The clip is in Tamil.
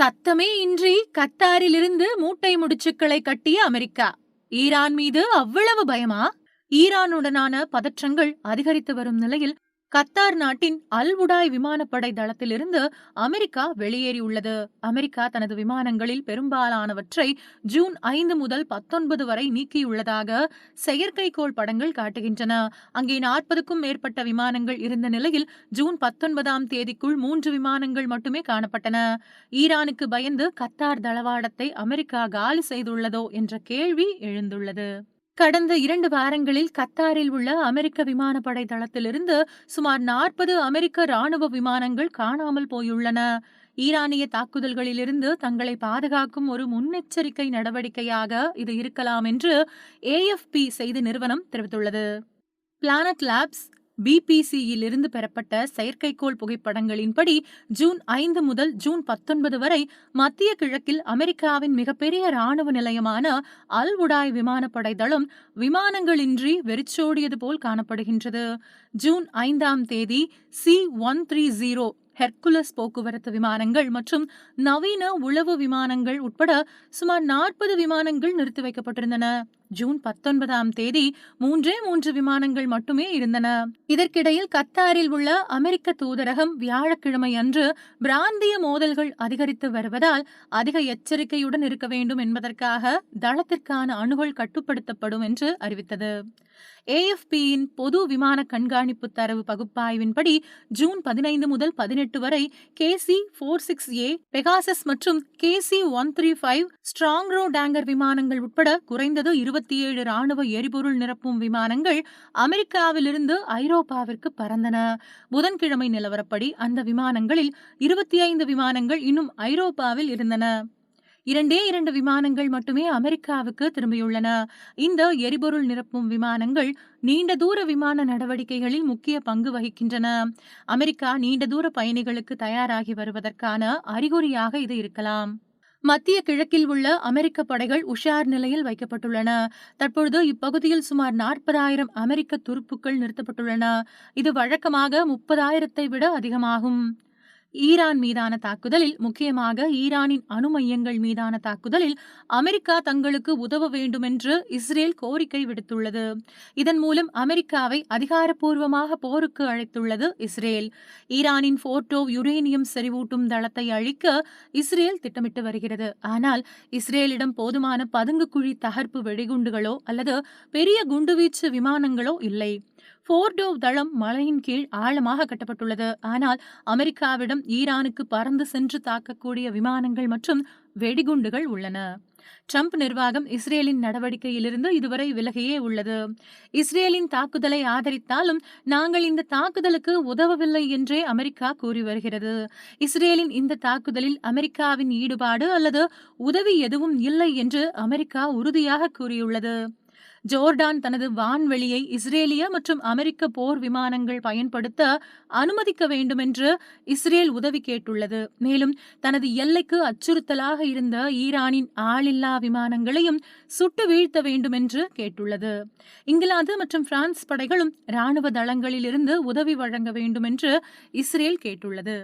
சத்தமே இன்றி கத்தாரிலிருந்து மூட்டை முடிச்சுக்களை கட்டிய அமெரிக்கா. ஈரான் மீது அவ்வளவு பயமா? ஈரானுடனான பதற்றங்கள் அதிகரித்து வரும் நிலையில் கத்தார் நாட்டின் அல் உடாய் விமானப்படை தளத்திலிருந்து அமெரிக்கா வெளியேறியுள்ளது. அமெரிக்கா தனது விமானங்களில் பெரும்பாலானவற்றை ஜூன் ஐந்து முதல் பத்தொன்பது வரை நீக்கியுள்ளதாக செயற்கைக்கோள் படங்கள் காட்டுகின்றன. அங்கே நாற்பதுக்கும் மேற்பட்ட விமானங்கள் இருந்த நிலையில் ஜூன் பத்தொன்பதாம் தேதிக்குள் மூன்று விமானங்கள் மட்டுமே காணப்பட்டன. ஈரானுக்கு பயந்து கத்தார் தளவாடத்தை அமெரிக்கா காலி செய்துள்ளதோ என்ற கேள்வி எழுந்துள்ளது. கடந்த இரண்டு வாரங்களில் கத்தாரில் உள்ள அமெரிக்க விமானப்படை தளத்திலிருந்து சுமார் நாற்பது அமெரிக்க ராணுவ விமானங்கள் காணாமல் போயுள்ளன. ஈரானிய தாக்குதல்களிலிருந்து தங்களை பாதுகாக்கும் ஒரு முன்னெச்சரிக்கை நடவடிக்கையாக இது இருக்கலாம் என்று ஏஎஃப்பி செய்தி நிறுவனம் தெரிவித்துள்ளது. பிளானட் லேப்ஸ் பிபிசியிலிருந்து பெறப்பட்ட செயற்கைக்கோள் புகைப்படங்களின்படி ஜூன் ஐந்து முதல் ஜூன் பத்தொன்பது வரை மத்திய கிழக்கில் அமெரிக்காவின் மிகப்பெரிய ராணுவ நிலையமான அல் உடாய் விமானப்படை தளம் விமானங்களின்றி வெறிச்சோடியது போல் காணப்படுகின்றது. ஜூன் ஐந்தாம் தேதி C one three zero Hercules போக்குவரத்து விமானங்கள் மற்றும் நவீன உளவு விமானங்கள் உட்பட சுமார் நாற்பது விமானங்கள் நிறுத்தி வைக்கப்பட்டிருந்தன. ஜூன் பத்தொன்பதாம் தேதி மூன்றே மூன்று விமானங்கள் மட்டுமே இருந்தன. இதற்கிடையில் கத்தாரில் உள்ள அமெரிக்க தூதரகம் வியாழக்கிழமை அன்று பிராந்திய மோதல்கள் அதிகரித்து வருவதால் அதிக எச்சரிக்கையுடன் இருக்க வேண்டும் என்பதற்காக தளத்திற்கான அணுகல் கட்டுப்படுத்தப்படும் என்று அறிவித்தது. ஏஎஃப்பியின் பொது விமான கண்காணிப்பு தரவு பகுப்பாய்வின்படி ஜூன் பதினைந்து முதல் பதினெட்டு வரை கேசி போர் சிக்ஸ் ஏ பெகாசஸ் மற்றும் KC one three five Stratotanker tanker விமானங்கள் உட்பட குறைந்தது இருபது இருபத்தி ஏழு ராணுவ எரிபொருள் நிரப்பும் விமானங்கள் அமெரிக்காவிலிருந்து ஐரோப்பாவிற்கு பறந்தன. புதன்கிழமை நிலவரப்படி அந்த விமானங்களில் இருபத்தி ஐந்து விமானங்கள் இன்னும் ஐரோப்பாவில் இருந்தன. இரண்டே இரண்டு விமானங்கள் மட்டுமே அமெரிக்காவுக்கு திரும்பியுள்ளன. இந்த எரிபொருள் நிரப்பும் விமானங்கள் நீண்ட தூர விமான நடவடிக்கைகளில் முக்கிய பங்கு வகிக்கின்றன. அமெரிக்கா நீண்ட தூர பயணிகளுக்கு தயாராகி வருவதற்கான அறிகுறியாக இது இருக்கலாம். மத்திய கிழக்கில் உள்ள அமெரிக்க படைகள் உஷார் நிலையில் வைக்கப்பட்டுள்ளன. தற்பொழுது இப்பகுதியில் சுமார் நாற்பதாயிரம் அமெரிக்க துருப்புக்கள் நிறுத்தப்பட்டுள்ளன. இது வழக்கமாக முப்பதாயிரத்தை விட அதிகமாகும். ஈரான் மீதான தாக்குதலில் முக்கியமாக ஈரானின் அணு மையங்கள் மீதான தாக்குதலில் அமெரிக்கா தங்களுக்கு உதவ வேண்டுமென்று இஸ்ரேல் கோரிக்கை விடுத்துள்ளது. இதன் மூலம் அமெரிக்காவை அதிகாரப்பூர்வமாக போருக்கு அழைத்துள்ளது இஸ்ரேல். ஈரானின் போர்டோ யுரேனியம் செறிவூட்டும் தளத்தை அழிக்க இஸ்ரேல் திட்டமிட்டு வருகிறது. ஆனால் இஸ்ரேலிடம் போதுமான பதுங்கு குழி தகர்ப்பு வெடிகுண்டுகளோ அல்லது பெரிய குண்டுவீச்சு விமானங்களோ இல்லை. போர்டோ தளம் மலையின் கீழ் ஆழமாக கட்டப்பட்டுள்ளது. ஆனால் அமெரிக்காவிடம் ஈரானுக்கு பறந்து சென்று தாக்கக்கூடிய விமானங்கள் மற்றும் வெடிகுண்டுகள் உள்ளன. ட்ரம்ப் நிர்வாகம் இஸ்ரேலின் நடவடிக்கையிலிருந்து இதுவரை விலகியே உள்ளது. இஸ்ரேலின் தாக்குதலை ஆதரித்தாலும் நாங்கள் இந்த தாக்குதலுக்கு உதவவில்லை என்றே அமெரிக்கா கூறி வருகிறது. இஸ்ரேலின் இந்த தாக்குதலில் அமெரிக்காவின் ஈடுபாடு அல்லது உதவி எதுவும் இல்லை என்று அமெரிக்கா உறுதியாக கூறியுள்ளது. ஜோர்டான் தனது வான்வெளியை இஸ்ரேலிய மற்றும் அமெரிக்க போர் விமானங்கள் பயன்படுத்த அனுமதிக்க வேண்டுமென்று இஸ்ரேல் உதவி கேட்டுள்ளது. மேலும் தனது எல்லைக்கு அச்சுறுத்தலாக இருந்த ஈரானின் ஆளில்லா விமானங்களையும் சுட்டு வீழ்த்த வேண்டுமென்று கேட்டுள்ளது. இங்கிலாந்து மற்றும் பிரான்ஸ் படைகளும் ராணுவ தளங்களில் இருந்து உதவி வழங்க வேண்டுமென்று இஸ்ரேல் கேட்டுள்ளது.